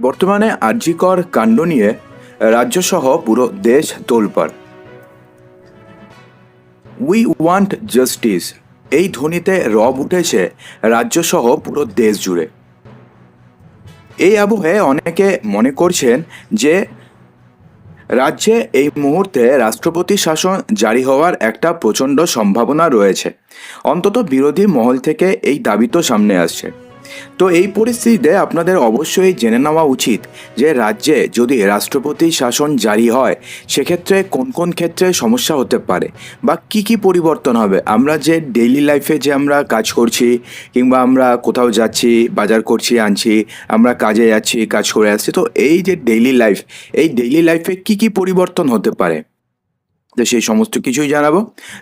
বর্তমানে আর্যিকর কাণ্ড নিয়ে রাজ্যসহ পুরো দেশ তোলপাড়। উই ওয়ান্ট জাস্টিস এই ধ্বনিতে রব উঠেছে রাজ্যসহ পুরো দেশ জুড়ে। এই আবহে অনেকে মনে করছেন যে রাজ্যে এই মুহূর্তে রাষ্ট্রপতি শাসন জারি হওয়ার একটা প্রচণ্ড সম্ভাবনা রয়েছে। অন্তত বিরোধী মহল থেকে এই দাবি তো সামনে আসছে। তো এই পরিস্থিতিতে আপনাদের অবশ্যই জেনে নেওয়া উচিত যে রাজ্যে যদি রাষ্ট্রপতি শাসন জারি হয়, সেক্ষেত্রে কোন কোন ক্ষেত্রে সমস্যা হতে পারে বা কি কি পরিবর্তন হবে? আমরা যে ডেইলি লাইফে যে আমরা কাজ করছি কিংবা আমরা কোথাও যাচ্ছি, বাজার করছি, আনছি, আমরা কাজে যাচ্ছি, কাজ করে আসছি, তো এই যে ডেইলি লাইফ এই ডেইলি লাইফে কি কি পরিবর্তন হতে পারে? তো সেই সমস্ত কিছুই জানাব।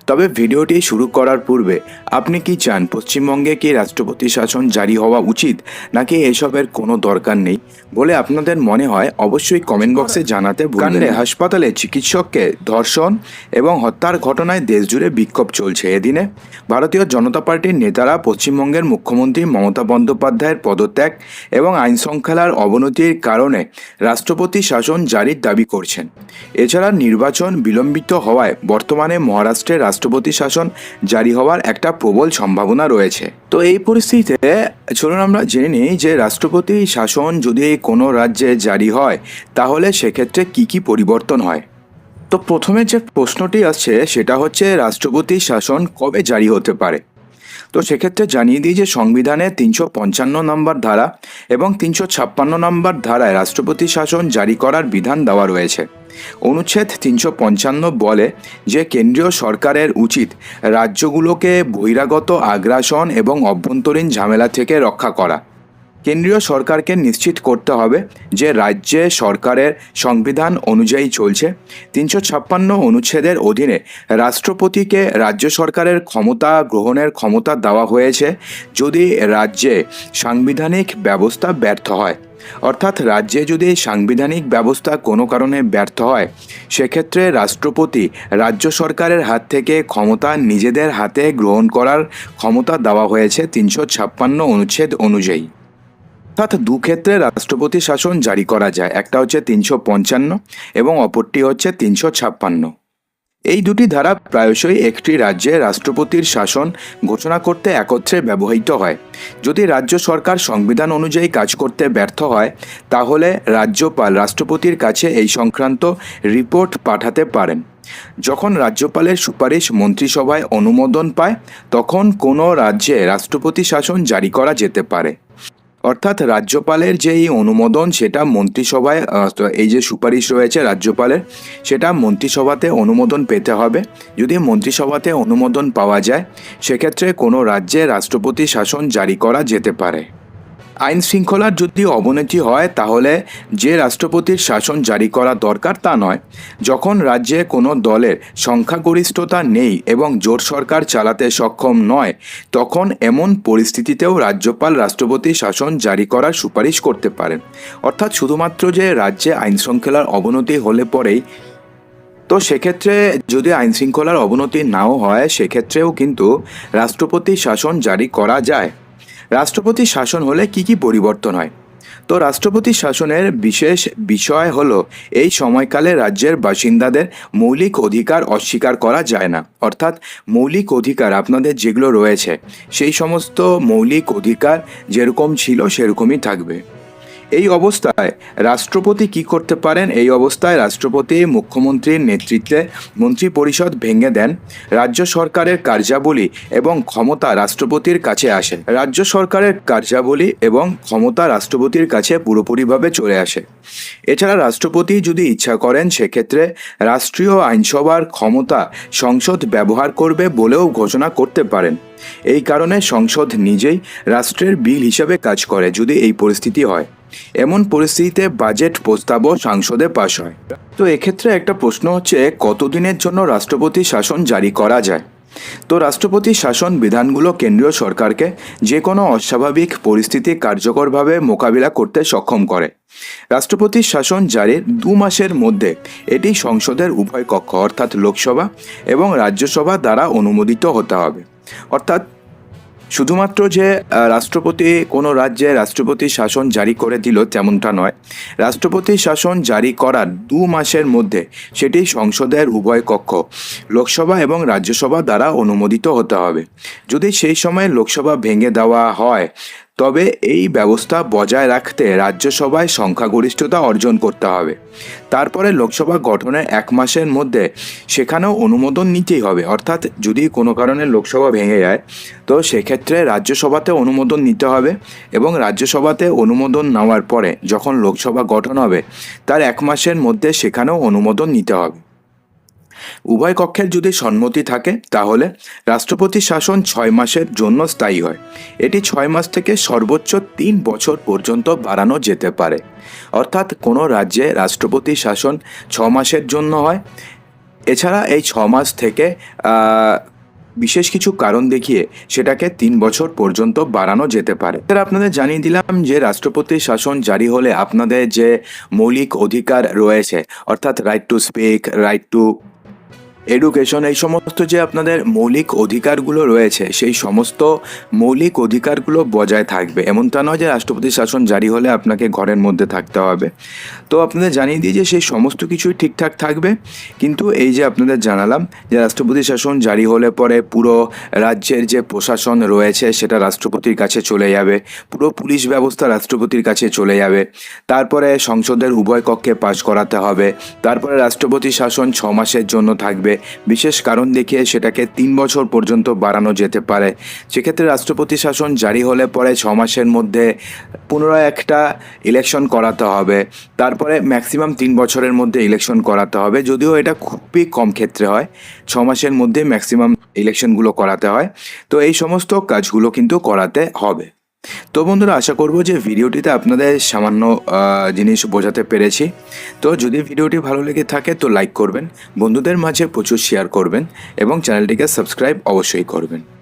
তবে ভিডিওটি শুরু করার পূর্বে আপনি কি চান পশ্চিমবঙ্গে কি রাষ্ট্রপতি শাসন জারি হওয়া উচিত নাকি এসবের কোনো দরকার নেই? বলে আপনাদের মনে হয় অবশ্যই কমেন্ট বক্সে জানাতে ভুলবেন হাসপাতালে চিকিৎসককে ধর্ষণ এবং হত্যার ঘটনায় দেশজুড়ে বিক্ষোভ চলছে এদিনে। ভারতীয় জনতা পার্টির নেতারা পশ্চিমবঙ্গের মুখ্যমন্ত্রী মমতা বন্দ্যোপাধ্যায়ের পদত্যাগ এবং আইন শৃঙ্খলার অবনতির কারণে রাষ্ট্রপতি শাসন জারির দাবি করছেন। এছাড়া নির্বাচন বিলম্বিত হওয়ায় বর্তমানে মহারাষ্ট্রে রাষ্ট্রপতি শাসন জারি হওয়ার একটা প্রবল সম্ভাবনা রয়েছে। তো এই পরিস্থিতিতে চলুন আমরা জেনে নিই যে রাষ্ট্রপতি শাসন যদি কোনো রাজ্যে জারি হয়, তাহলে সেক্ষেত্রে কি কি পরিবর্তন হয়? তো প্রথমে যে প্রশ্নটি আসছে, সেটা হচ্ছে রাষ্ট্রপতি শাসন কবে জারি হতে পারে? তো সেক্ষেত্রে জানিয়ে দিই যে সংবিধানে তিনশো পঞ্চান্ন নম্বর ধারা এবং তিনশো ছাপ্পান্ন নম্বর ধারায় রাষ্ট্রপতি শাসন জারি করার বিধান দেওয়া রয়েছে। অনুচ্ছেদ তিনশো পঞ্চান্ন বলে যে কেন্দ্রীয় সরকারের উচিত রাজ্যগুলোকে বহিরাগত আগ্রাসন এবং অভ্যন্তরীণ ঝামেলা থেকে রক্ষা করা। কেন্দ্রীয় সরকারকে নিশ্চিত করতে হবে যে রাজ্যে সরকারের সংবিধান অনুযায়ী চলছে। তিনশো ছাপ্পান্ন অনুচ্ছেদের অধীনে রাষ্ট্রপতিকে রাজ্য সরকারের ক্ষমতা গ্রহণের ক্ষমতা দেওয়া হয়েছে যদি রাজ্যে সাংবিধানিক ব্যবস্থা ব্যর্থ হয়। অর্থাৎ রাজ্যে যদি সাংবিধানিক ব্যবস্থা কোনো কারণে ব্যর্থ হয়, সেক্ষেত্রে রাষ্ট্রপতি রাজ্য সরকারের হাত থেকে ক্ষমতা নিজেদের হাতে গ্রহণ করার ক্ষমতা দেওয়া হয়েছে তিনশো ছাপ্পান্ন অনুচ্ছেদ অনুযায়ী। অর্থাৎ দু ক্ষেত্রে রাষ্ট্রপতি শাসন জারি করা যায়। একটা হচ্ছে তিনশো পঞ্চান্ন এবং অপরটি হচ্ছে তিনশো ছাপ্পান্ন। এই দুটি ধারা প্রায়শই একটি রাজ্যে রাষ্ট্রপতির শাসন ঘোষণা করতে একত্রে ব্যবহৃত হয়। যদি রাজ্য সরকার সংবিধান অনুযায়ী কাজ করতে ব্যর্থ হয়, তাহলে রাজ্যপাল রাষ্ট্রপতির কাছে এই সংক্রান্ত রিপোর্ট পাঠাতে পারেন। যখন রাজ্যপালের সুপারিশ মন্ত্রিসভায় অনুমোদন পায়, তখন কোনো রাজ্যে রাষ্ট্রপতি শাসন জারি করা যেতে পারে। অর্থাৎ রাজ্যপালের যে এই অনুমোদন, সেটা মন্ত্রিসভায় এই যে সুপারিশ রয়েছে রাজ্যপালের, সেটা মন্ত্রিসভাতে অনুমোদন পেতে হবে। যদি মন্ত্রিসভাতে অনুমোদন পাওয়া যায়, সেক্ষেত্রে কোনো রাজ্যে রাষ্ট্রপতি শাসন জারি করা যেতে পারে। আইন শৃঙ্খলার যদি অবনতি হয়, তাহলে যে রাষ্ট্রপতির শাসন জারি করা দরকার তা নয়। যখন রাজ্যে কোনো দলের সংখ্যাগরিষ্ঠতা নেই এবং জোট সরকার চালাতে সক্ষম নয়, তখন এমন পরিস্থিতিতেও রাজ্যপাল রাষ্ট্রপতি শাসন জারি করার সুপারিশ করতে পারেন। অর্থাৎ শুধুমাত্র যে রাজ্যে আইন শৃঙ্খলার অবনতি হলে পরেই, তো সেক্ষেত্রে যদি আইন শৃঙ্খলার অবনতি নাও হয়, সেক্ষেত্রেও কিন্তু রাষ্ট্রপতি শাসন জারি করা যায়। রাষ্ট্রপতি শাসন হলে কি কি পরিবর্তন হয়? তো রাষ্ট্রপতি শাসনের বিশেষ বিষয় হল, এই সময়কালে রাজ্যের বাসিন্দাদের মৌলিক অধিকার অস্বীকার করা যায় না। অর্থাৎ মৌলিক অধিকার আপনাদের যেগুলো রয়েছে, সেই সমস্ত মৌলিক অধিকার যেরকম ছিল সেরকমই থাকবে। এই অবস্থায় রাষ্ট্রপতি কি করতে পারেন? এই অবস্থায় রাষ্ট্রপতি মুখ্যমন্ত্রীর নেতৃত্বে মন্ত্রী পরিষদ ভেঙে দেন, রাজ্য সরকারের কার্যাবলী এবং ক্ষমতা রাষ্ট্রপতির কাছে আসে। রাজ্য সরকারের কার্যাবলী এবং ক্ষমতা রাষ্ট্রপতির কাছে পুরোপুরিভাবে চলে আসে। এছাড়া রাষ্ট্রপতি যদি ইচ্ছা করেন, সেক্ষেত্রে রাষ্ট্রীয় আইনসভার ক্ষমতা সংসদ ব্যবহার করবে বলেও ঘোষণা করতে পারেন। এই কারণে সংসদ নিজেই রাষ্ট্রের বিল হিসাবে কাজ করে যদি এই পরিস্থিতি হয়। এমন পরিস্থিতিতে বাজেট প্রস্তাবও সংসদে পাশ হয়। তো এক্ষেত্রে একটা প্রশ্ন হচ্ছে, কতদিনের জন্য রাষ্ট্রপতি শাসন জারি করা যায়? তো রাষ্ট্রপতি শাসন বিধানগুলো কেন্দ্রীয় সরকারকে যে কোনো অস্বাভাবিক পরিস্থিতি কার্যকরভাবে মোকাবিলা করতে সক্ষম করে। রাষ্ট্রপতির শাসন জারির দু মাসের মধ্যে এটি সংসদের উভয় কক্ষ, অর্থাৎ লোকসভা এবং রাজ্যসভা দ্বারা অনুমোদিত হতে হবে। অর্থাৎ শুধুমাত্র যে রাষ্ট্রপতি, কোনো রাজ্যে রাষ্ট্রপতি শাসন জারি করে দিল তেমনটা নয়। রাষ্ট্রপতি শাসন জারি করার দু মাসের মধ্যে সেটি সংসদের উভয় কক্ষ, লোকসভা এবং রাজ্যসভা দ্বারা অনুমোদিত হতে হবে। যদি সেই সময় লোকসভা ভেঙে দেওয়া হয় তবে এই ব্যবস্থা বজায় রাখতে রাজ্যসভায় সংখ্যাগরিষ্ঠতা অর্জন করতে হবে। তারপরে লোকসভা গঠনের এক মাসের মধ্যে সেখানেও অনুমোদন নিতেই হবে। অর্থাৎ যদি কোনো কারণে লোকসভা ভেঙে যায়, তো সেক্ষেত্রে রাজ্যসভাতে অনুমোদন নিতে হবে এবং রাজ্যসভাতে অনুমোদন নেওয়ার পরে যখন লোকসভা গঠন হবে, তার এক মাসের মধ্যে সেখানেও অনুমোদন নিতে হবে। উভয় কক্ষের যদি সম্মতি থাকে, তাহলে রাষ্ট্রপতি শাসন ছয় মাসের জন্য স্থায়ী হয়। এটি ছয় মাস থেকে সর্বোচ্চ তিন বছর পর্যন্ত বাড়ানো যেতে পারে। অর্থাৎ কোনো রাজ্যে রাষ্ট্রপতি শাসন ছ মাসের জন্য হয়। এছাড়া এই ছ মাস থেকে বিশেষ কিছু কারণ দেখিয়ে সেটাকে তিন বছর পর্যন্ত বাড়ানো যেতে পারে। এছাড়া আপনাদের জানিয়ে দিলাম যে রাষ্ট্রপতির শাসন জারি হলে আপনাদের যে মৌলিক অধিকার রয়েছে, অর্থাৎ right to speak right to education এই সমস্ত যে আপনাদের মৌলিক অধিকারগুলো রয়েছে, সেই সমস্ত মৌলিক অধিকারগুলো বজায় থাকবে। এমনটা নয় যে রাষ্ট্রপতি শাসন জারি হলে আপনাকে ঘরের মধ্যে থাকতে হবে। তো আপনাদের জানিয়ে দিই যে সেই সমস্ত কিছুই ঠিকঠাক থাকবে। কিন্তু এই যে আপনাদের জানালাম যে রাষ্ট্রপতি শাসন জারি হলে পরে পুরো রাজ্যের যে প্রশাসন রয়েছে, সেটা রাষ্ট্রপতির কাছে চলে যাবে। পুরো পুলিশ ব্যবস্থা রাষ্ট্রপতির কাছে চলে যাবে। তারপরে সংসদের উভয় কক্ষে পাশ করাতে হবে। তারপরে রাষ্ট্রপতি শাসন ছ মাসের জন্য থাকবে। বিশেষ কারণ দেখিয়ে সেটাকে তিন বছর পর্যন্ত বাড়ানো যেতে পারে। সেক্ষেত্রে রাষ্ট্রপতি শাসন জারি হলে পরে ছ মাসের মধ্যে পুনরায় একটা ইলেকশন করাতে হবে। তারপরে ম্যাক্সিমাম তিন বছরের মধ্যে ইলেকশন করাতে হবে। যদিও এটা খুবই কম ক্ষেত্রে হয়। ছ মাসের মধ্যে ম্যাক্সিমাম ইলেকশনগুলো করাতে হয়। তো এই সমস্ত কাজগুলো কিন্তু করাতে হবে। তো বন্ধুরা, আশা করব যে ভিডিওটিতে আপনাদের সামান্য জিনিস বোঝাতে পেরেছি। তো যদি ভিডিওটি ভালো লেগে থাকে, তো লাইক করবেন, বন্ধুদের মাঝে প্রচুর শেয়ার করবেন এবং চ্যানেলটিকে সাবস্ক্রাইব অবশ্যই করবেন।